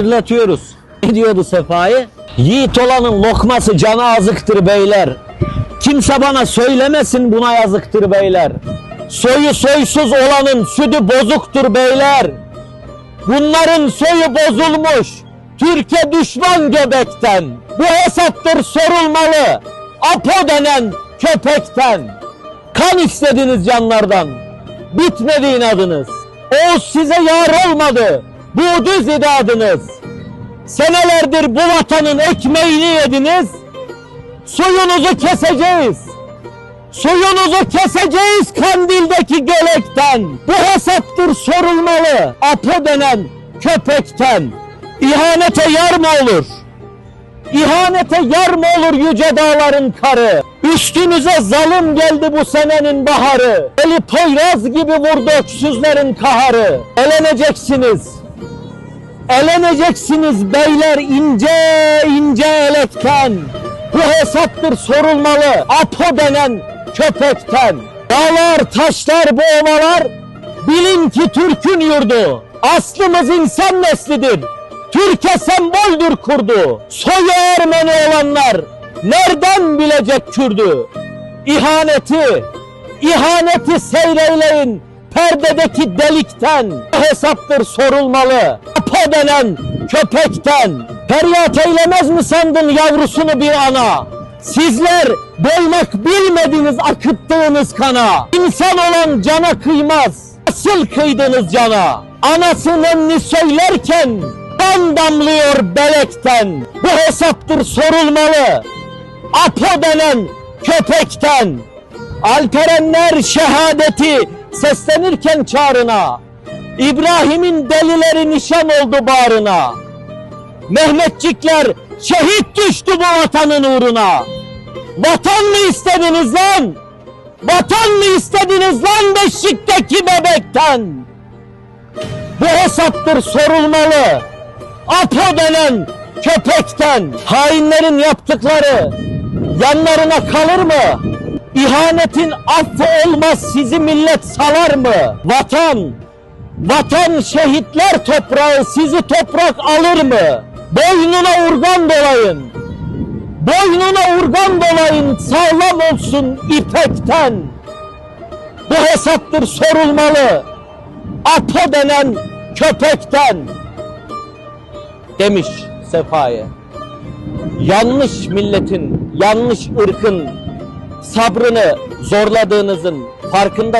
hatırlatıyoruz. Ne diyordu Sefai? Yiğit olanın lokması cana azıktır beyler. Kimse bana söylemesin buna yazıktır beyler. Soyu soysuz olanın sütü bozuktur beyler. Bunların soyu bozulmuş. Türkiye düşman göbekten. Bu hesaptır sorulmalı. Apo denen köpekten. Kan istediniz canlardan. Bitmedi inadınız. Oğuz size yar olmadı. Bu düz idadınız. Senelerdir bu vatanın ekmeğini yediniz. Suyunuzu keseceğiz. Suyunuzu keseceğiz kandildeki gölekten. Bu hesaptır sorulmalı. Apo denen köpekten. İhanete yar mı olur? İhanete yar mı olur yüce dağların karı? Üstünüze zalim geldi bu senenin baharı. Eli Poyraz gibi vurdu öksüzlerin kaharı. Eleneceksiniz. Eleneceksiniz beyler ince ince elekten. Bu hesaptır sorulmalı. Apo denen köpekten. Dağlar, taşlar, bu ovalar bilin ki Türk'ün yurdu. Aslımız insan neslidir. Türkiye semboldür kurdu. Soyu Ermeni olanlar nereden bilecek Kürdü? İhaneti, ihaneti seyreyleyin perdedeki delikten. Hesaptır sorulmalı. Apo denen köpekten. Feryat eylemez mi sandın yavrusunu bir ana? Sizler doymak bilmediniz akıttığınız kana. İnsan olan cana kıymaz. Nasıl kıydınız cana? Anasının söylerken kan damlıyor belekten. Bu hesaptır sorulmalı. Apo denen köpekten. Alperenler şehadeti seslenirken çağrına. İbrahim'in delileri nişan oldu bağrına. Mehmetçikler şehit düştü bu vatanın uğruna. Vatan mı istediniz lan? Vatan mı istediniz lan beşikteki bebekten? Bu hesaptır sorulmalı. Apo denen köpekten hainlerin yaptıkları yanlarına kalır mı? İhanetin affı olmaz sizi millet salar mı? Vatan, vatan şehitler toprağı sizi toprak alır mı? Boynuna urgan dolayın. Boynuna urgan dolayın sağlam olsun ipekten. Bu hesaptır sorulmalı. Apo denen köpekten demiş Sefa'ya. Yanlış milletin, yanlış ırkın sabrını zorladığınızın farkında